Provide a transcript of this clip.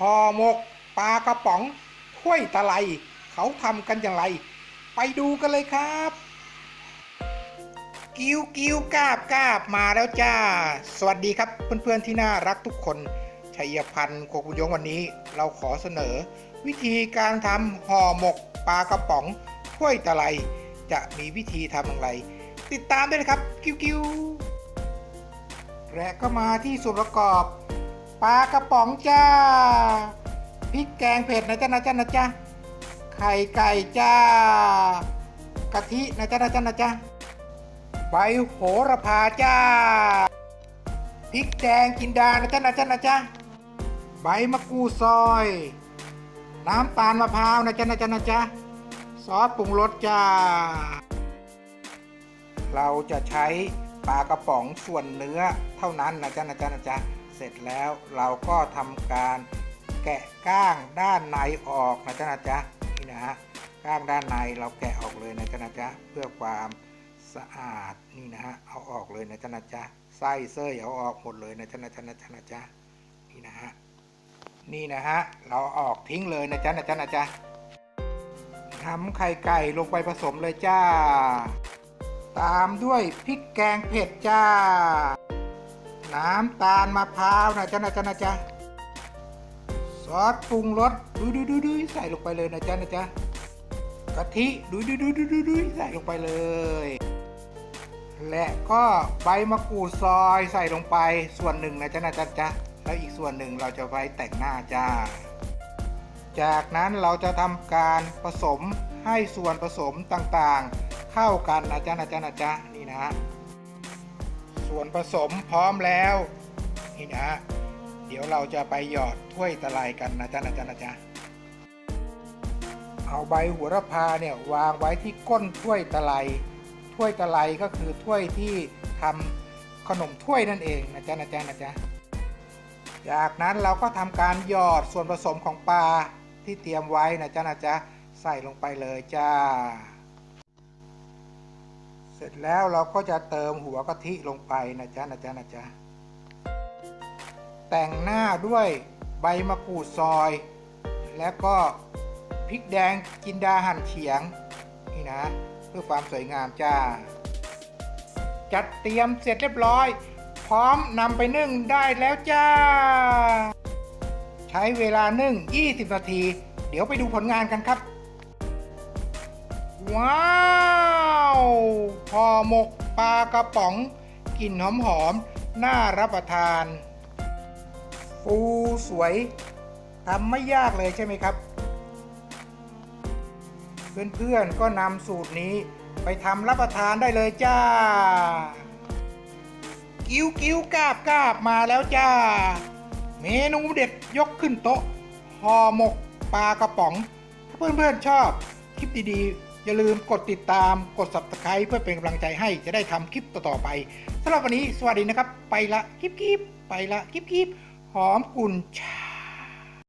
ห่อหมกปลากระป๋องถ้วยตะไลเขาทำกันอย่างไร ไปดูกันเลยครับ กิ้วกิ้วกาบกาบมาแล้วจ้า สวัสดีครับเพื่อนๆที่น่ารักทุกคนชัยพันธ์โคกุยงวันนี้ เราขอเสนอ วิธีการทำห่อหมกปลากระป๋องถ้วยตะไลจะมีวิธีทำอย่างไร ติดตามด้วยนะครับ กิ้วกิ้วและก็มาที่ส่วนประกอบ ปลากระป๋องจ้าพริกแกงเผ็ดนะจ๊ะนะจ๊ะนะจ๊ะไข่ไก่จ้ากะทินะจ๊ะนะจ๊ะนะจ๊ะใบโหระพาจ้าพริกแดงกินดานะจ๊ะนะจ๊ะนะจ๊ะใบมะกรูดซอย น้ำตาลมะพร้าวนะจ๊ะนะจ๊ะนะจ๊ะซอสปรุงรสจ้า เราจะใช้ปลากระป๋องส่วนเนื้อเท่านั้นนะจ๊ะนะจ๊ะนะจ๊ะ เสร็จแล้วเราก็ทำการแกะก้างด้านในออกนะจ๊ะนะจ๊ะนี่นะฮะก้างด้านในเราแกะออกเลยนะจ๊ะนะจ๊ะเพื่อความสะอาดนี่นะฮะเอาออกเลยนะจ๊ะนะจ๊ะไส้เส้ยเอาออกหมดเลยนะจ๊ะนะจ๊ะนะจ๊ะนะจ๊ะนี่นะฮะนี่นะฮะเราออกทิ้งเลยนะจ๊ะนะจ๊ะนะจ๊ะทำไข่ไก่ลงไปผสมเลยจ้า ตามด้วยพริกแกงเผ็ดจ้า น้ำตาลมะพร้าวนะจ๊ะนะจ๊ะนะจ๊ะซอสปรุงรสดุยดุยดุยดุยใส่ลงไปเลยนะจ๊ะนะจ๊ะกะทิดุยดุยดุยดุยดุยดุยใส่ลงไปเลย และก็ใบมะกรูดซอยใส่ลงไปส่วนหนึ่งนะจ๊ะนะจ๊ะจ๊ะแล้วอีกส่วนหนึ่งเราจะไว้แต่งหน้าจ้า จากนั้นเราจะทำการผสมให้ส่วนผสมต่างๆ เข้ากันนะจ๊ะนะจ๊ะนะจ๊ะนี่นะฮะ ส่วนผสมพร้อมแล้วนี่นะฮะเดี๋ยวเราจะไปหยอดถ้วยตะไลกันนะจ๊ะนะจ๊ะนะจ๊ะเอาใบหัวระพาเนี่ยวางไว้ที่ก้นถ้วยตะไลถ้วยตะไลก็คือถ้วยที่ทำขนมถ้วยนั่นเองนะจ๊ะนะจ๊ะนะจ๊ะจากนั้นเราก็ทำการหยอดส่วนผสมของปลาที่เตรียมไว้นะจ๊ะนะจ๊ะใส่ลงไปเลยจ้า เสร็จแล้วเราก็จะเติมหัวกะทิลงไปนะจ๊ะนะจ๊ะนะจ๊ะแต่งหน้าด้วยใบมะกรูดซอย แล้วก็พริกแดงจินดาหั่นเฉียงนี่นะ เพื่อความสวยงามจ้า จัดเตรียมเสร็จเรียบร้อย พร้อมนำไปนึ่งได้แล้วจ้า ใช้เวลานึ่ง 20 นาที เดี๋ยวไปดูผลงานกันครับ ว้าว ห่อหมกปลากระป๋องกลิ่นหอมหอมๆน่ารับประทานฟูสวยทำไม่ยากเลยใช่ไหมครับ เพื่อนๆก็นำสูตรนี้ไปทำรับประทานได้เลยจ้า กิ้วกิ้วกาบกาบมาแล้วจ้า เมนูเด็ดยกขึ้นโต๊ะห่อหมกปลากระป๋อง ถ้าเพื่อนๆชอบคลิปดีๆ อย่าลืมกดติดตามกด subscribe เพื่อเป็นกำลังใจให้จะได้ทำคลิปต่อๆไปสำหรับวันนี้สวัสดีนะครับ ไปละคลิปๆไปละคลิปๆหอมกุ่นชา